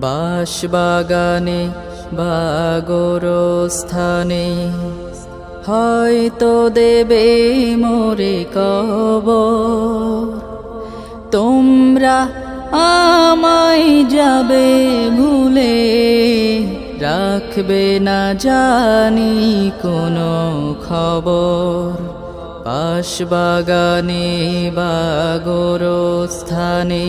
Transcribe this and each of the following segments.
বাঁশবাগানে বাগর স্থানে হয়তো দেবে মোরে কব তোমরা আমায় যাবে ভুলে, রাখবে না জানি কোনো খবর। পাশবাগানে বাগর স্থানে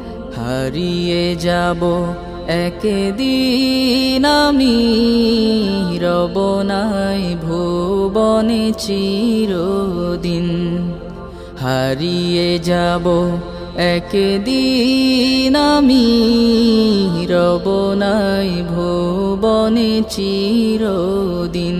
হারিয়ে যাব একদিন আমি রব নাই ভুবনে চিরদিন। হারিয়ে যাব একদিন আমি রব নাই ভুবনে চিরদিন।